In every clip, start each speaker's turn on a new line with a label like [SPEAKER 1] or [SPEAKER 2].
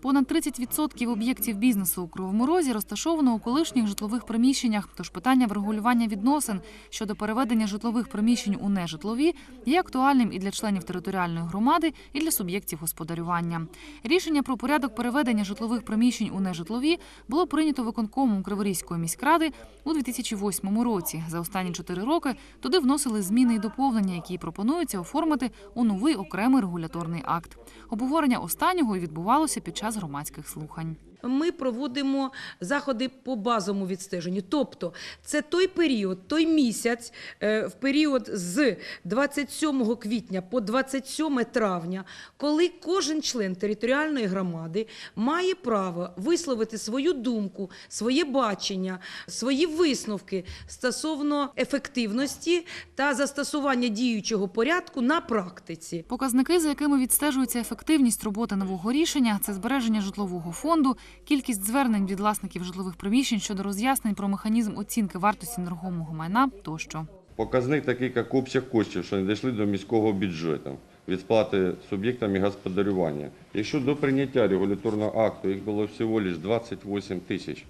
[SPEAKER 1] Понад 30% об'єктів бізнесу у Кривому Розі розташовано у колишніх житлових приміщеннях. Тож питання врегулювання відносин щодо переведення житлових приміщень у нежитлові є актуальним і для членів територіальної громади, і для суб'єктів господарювання. Рішення про порядок переведення житлових приміщень у нежитлові було прийнято виконкомом Криворізької міськради у 2008 році. За останні чотири роки туди вносили зміни і доповнення, які пропонуються оформити у новий окремий регуляторний акт. Обговорення останнього відбувалося під час громадських слухань.
[SPEAKER 2] Ми проводимо заходи по базовому відстеженню. Тобто, це той період, той місяць, е, в період з 27 квітня по 27 травня, коли кожен член територіальної громади має право висловити свою думку, своє бачення, свої висновки стосовно ефективності та застосування діючого порядку на практиці.
[SPEAKER 1] Показники, за якими відстежується ефективність роботи нового рішення, це збереження житлового фонду, кількість звернень від власників житлових приміщень щодо роз'яснень про механізм оцінки вартості нерухомого майна тощо.
[SPEAKER 3] Показник такий, як обсяг коштів, що не дійшли до міського бюджету від сплати суб'єктами господарювання. Якщо до прийняття регуляторного акту їх було всього лише 28 тисяч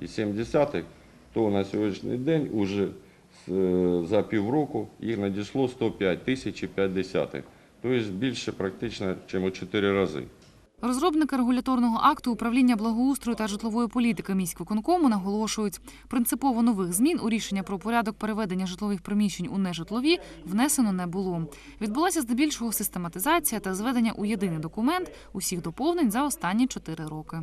[SPEAKER 3] і 7 десятих, то на сьогоднішній день уже е, за півроку їх надійшло 105 тисяч і 5 десятих. Тобто більше практично, ніж у 4 рази.
[SPEAKER 1] Розробники регуляторного акту управління благоустрою та житлової політики міськвиконкому наголошують, принципово нових змін у рішення про порядок переведення житлових приміщень у нежитлові внесено не було. Відбулася здебільшого систематизація та зведення у єдиний документ усіх доповнень за останні чотири роки.